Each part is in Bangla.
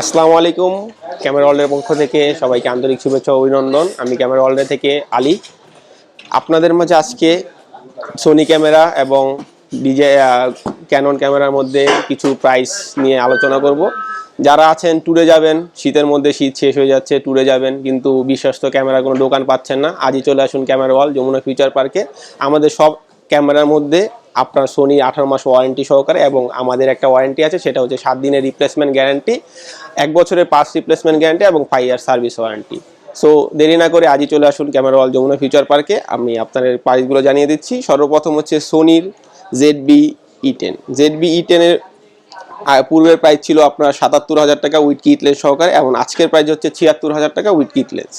আসসালামু আলাইকুম। ক্যামেরা ওয়ার্ল্ডের পক্ষ থেকে সবাইকে আন্তরিক শুভেচ্ছা অভিনন্দন। আমি ক্যামেরা ওয়ার্ল্ডে থেকে আলী। আপনাদের মাঝে আজকে সোনি ক্যামেরা এবং ডিজে ক্যানন ক্যামেরার মধ্যে কিছু প্রাইস নিয়ে আলোচনা করব। যারা আছেন ট্যুরে যাবেন, শীতের মধ্যে শীত শেষ হয়ে যাচ্ছে ট্যুরে যাবেন, কিন্তু বিশ্বস্ত ক্যামেরা কোনো দোকান পাচ্ছেন না। আজই চলে আসুন ক্যামেরা ওয়াল যমুনা ফিউচার পার্কে আমাদের সব ক্যামেরার মধ্যে আপনার সোনি আঠারো মাস ওয়ারেন্টি সহকারে এবং আমাদের একটা ওয়ারেন্টি আছে, সেটা হচ্ছে সাত দিনের রিপ্লেসমেন্ট গ্যারান্টি এক বছরের পাঁচ রিপ্লেসমেন্ট গ্যারান্টি এবং five year service warranty so দেরি না করে আজই চলে আসুন ক্যামেরা ওয়াল যমুনা ফিউচার পার্কে আমি আপনাদের প্রাইসগুলো জানিয়ে দিচ্ছি। সর্বপ্রথম হচ্ছে সোনির Z B E ten Z B E টেনের পূর্বের প্রাইস ছিল আপনার সাতাত্তর হাজার টাকা উইথ কিটলেস সহকারে এবং আজকের প্রাইস হচ্ছে ছিয়াত্তর হাজার টাকা উইথ কিটলেস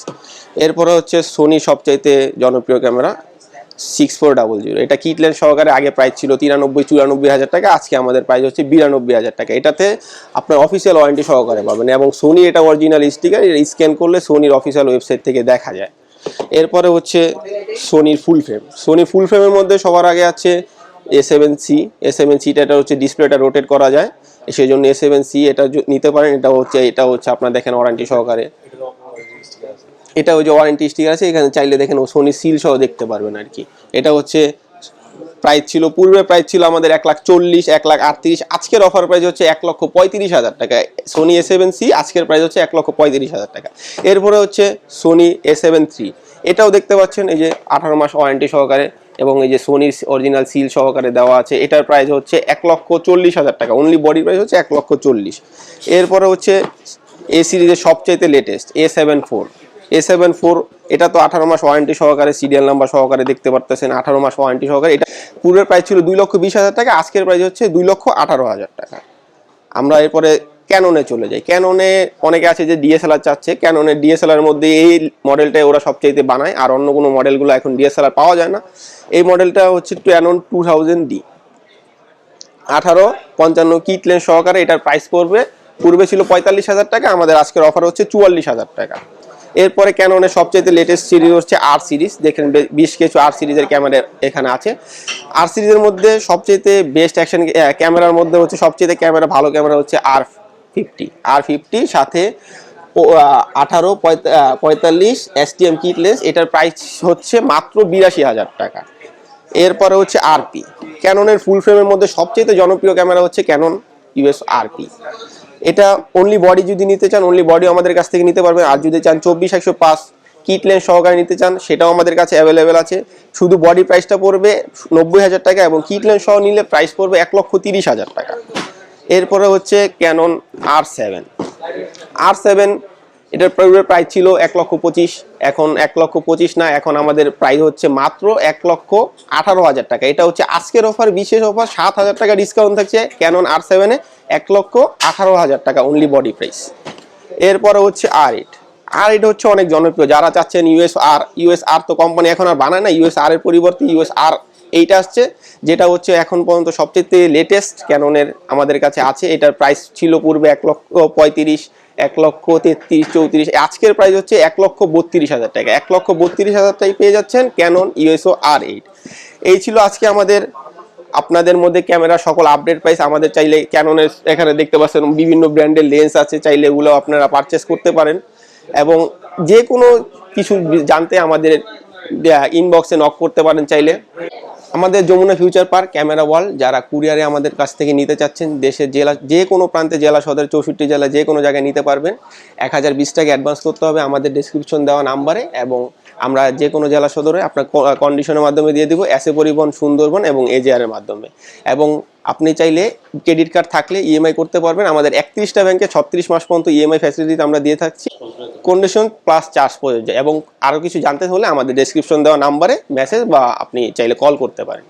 এরপরে হচ্ছে সোনি সবচাইতে জনপ্রিয় camera six four double zero এটা কিটলেন সহকারে আগে প্রাইস ছিল তিরানব্বই, চুরানব্বই হাজার টাকা। আজকে আমাদের প্রাইস হচ্ছে বিরানব্বই হাজার টাকা। এটাতে আপনার অফিসিয়াল ওয়ারেন্টি সহকারে পাবেন এবং সোনি এটা অরিজিনাল স্টিকার এটা স্ক্যান করলে সোনির অফিসিয়াল ওয়েবসাইট থেকে দেখা যায়। এরপরে হচ্ছে সোনির ফুল ফ্রেম সোনি ফুল ফ্রেমের মধ্যে সবার আগে আছে A seven C A seven সিটা এটা হচ্ছে ডিসপ্লেটা রোটেট করা যায়। সেই জন্য এ সেভেন সি এটা নিতে পারেন। এটা হচ্ছে এটা হচ্ছে আপনার দেখেন ওয়ারেন্টি সহকারে। এটা ওই যে ওয়ারেন্টি স্টিকার আছে, এখানে চাইলে দেখেন ও সোনি সিল সহ দেখতে পারবেন আর কি। এটা হচ্ছে প্রাইস ছিল, পূর্বে প্রাইস ছিল আমাদের এক লাখ চল্লিশ, এক লাখ আটত্রিশ, আজকের অফার প্রাইস হচ্ছে এক লক্ষ পঁয়ত্রিশ হাজার টাকা। সোনি এ সেভেন সি আজকের প্রাইস হচ্ছে এক লক্ষ পঁয়ত্রিশ হাজার টাকা। এরপরে হচ্ছে সোনি এ সেভেন থ্রি এটাও দেখতে পাচ্ছেন, এই যে আঠারো মাস ওয়ারেন্টি সহকারে এবং এই যে সোনির অরিজিনাল সিল সহকারে দেওয়া আছে, এটার প্রাইস হচ্ছে এক লক্ষ চল্লিশ হাজার টাকা। অনলি বডি প্রাইস হচ্ছে এক লক্ষ চল্লিশ। এরপরে হচ্ছে এ সিরিজের সবচাইতে latest A seven four A seven four এটা তো আঠারো মাস ওয়ারেন্টি সহকারে সিরিয়াল নাম্বার সহকারে দেখতে পারতেছেন। আঠারো মাস ওয়ারেন্টি সহকারে। এটা পূর্বের প্রাইস ছিল দুই লক্ষ বিশ হাজার টাকা, আজকের প্রাইস হচ্ছে দুই লক্ষ আঠারো হাজার টাকা। আমরা এরপরে ক্যাননে চলে যাই। ক্যাননে অনেকে আছে যে ডিএসএলআর চাচ্ছে। ক্যাননের ডিএসএলআর মধ্যে এই মডেলটাই ওরা সবচাইতে বানায়। আর অন্য কোনো মডেলগুলো এখন ডিএসএলআর পাওয়া যায় না। এই মডেলটা হচ্ছে ক্যানন টু থাউজেন্ড ডি আঠারো, পঞ্চান্ন কিট লেন্স সহকারে এটার প্রাইস পড়বে। পূর্বে ছিল পঁয়তাল্লিশ হাজার টাকা, আমাদের আজকের অফার হচ্ছে চুয়াল্লিশ হাজার টাকা। এরপরে ক্যাননের সবচেয়ে লেটেস্ট সিরিজ হচ্ছে আর সিরিজ দেখেন বেশ কিছু আর সিরিজের ক্যামেরা এখানে আছে। আর সিরিজের মধ্যে সবচেয়ে বেস্ট অ্যাকশন ক্যামেরার মধ্যে হচ্ছে সবচেয়ে ক্যামেরা ভালো ক্যামেরা হচ্ছে আর ফিফটি আর ফিফটি সাথে আঠারো পঁয়তাল্লিশ এস টি এম কিটলেস এটার প্রাইস হচ্ছে মাত্র বিরাশি হাজার টাকা। এরপরে হচ্ছে আরপি ক্যাননের ফুল ফ্রেমের মধ্যে সবচেয়ে জনপ্রিয় ক্যামেরা হচ্ছে ক্যানন ইউএস আরপি এটা অনলি বডি যদি নিতে চান অনলি বডি আমাদের কাছ থেকে নিতে পারবেন। আর যদি চান চব্বিশ একশো পাঁচ কিট লেন্স সহকারে নিতে চান, সেটাও আমাদের কাছে অ্যাভেলেবেল আছে। শুধু বডি প্রাইসটা পড়বে নব্বই হাজার টাকা এবং কিট লেন্স সহ নিলে প্রাইস পড়বে এক লক্ষ তিরিশ হাজার টাকা। এরপরে হচ্ছে Canon R seven R seven এটার পূর্বের প্রাইস ছিল এক লক্ষ পঁচিশ, এখন এক লক্ষ পঁচিশ না, এখন আমাদের প্রাইস হচ্ছে মাত্র এক লক্ষ আঠারো হাজার টাকা। এটা হচ্ছে আজকের অফার বিশেষ অফার সাত হাজার টাকা ডিসকাউন্ট থাকছে ক্যানন আর সেভেনে এক লক্ষ আঠারো হাজার টাকা অনলি বডি প্রাইস এরপরে হচ্ছে আর এইট আর এটা হচ্ছে অনেক জনপ্রিয়। যারা চাচ্ছেন ইউএস আর ইউএস আর তো কোম্পানি এখন আর বানায় না ইউএস আর এর পরিবর্তে ইউএস আর এইটা আসছে, যেটা হচ্ছে এখন পর্যন্ত সবচেয়ে লেটেস্ট ক্যাননের আমাদের কাছে আছে। এটার প্রাইস ছিল পূর্বে এক লক্ষ পঁয়ত্রিশ, এক লক্ষ তেত্রিশ, চৌত্রিশ। আজকের প্রাইস হচ্ছে এক লক্ষ বত্রিশ হাজার টাকা। এক লক্ষ বত্রিশ হাজার টাকায় পেয়ে যাচ্ছেন ক্যানন ইউএসও আর এইট এই ছিল আজকে আমাদের আপনাদের মধ্যে ক্যামেরা সকল আপডেট প্রাইস আমাদের চাইলে ক্যাননের এখানে দেখতে পাচ্ছেন, বিভিন্ন ব্র্যান্ডের লেন্স আছে, চাইলে এগুলো আপনারা পারচেস করতে পারেন। এবং যে কোনো কিছু জানতে আমাদের ইনবক্সে নক করতে পারেন চাইলে। আমাদের যমুনা ফিউচার পার্ক ক্যামেরা ওয়াল যারা কুরিয়ারে আমাদের কাছ থেকে নিতে চাচ্ছেন, দেশের জেলা, যে কোনো প্রান্তে, জেলা সদর, চৌষট্টি জেলা, যে কোনো জায়গায় নিতে পারবেন। এক হাজার বিশ টাকা অ্যাডভান্স করতে হবে, আমাদের ডিসক্রিপশন দেওয়া নাম্বারে এবং আমরা যে কোনো জেলা সদরে আপনার কন্ডিশনের মাধ্যমে দিয়ে দেবো এসে পরিবহন, সুন্দরবন এবং এজেআরের মাধ্যমে। এবং আপনি চাইলে ক্রেডিট কার্ড থাকলে ইএমআই করতে পারবেন। আমাদের একত্রিশটা ব্যাংকে ছত্রিশ মাস পর্যন্ত ইএমআই ফ্যাসিলিটি আমরা দিয়ে থাকছি। কন্ডিশন প্লাস চার্জ প্রযোজ্য। এবং আরও কিছু জানতে হলে আমাদের ডেসক্রিপশন দেওয়া নাম্বারে মেসেজ বা আপনি চাইলে কল করতে পারেন।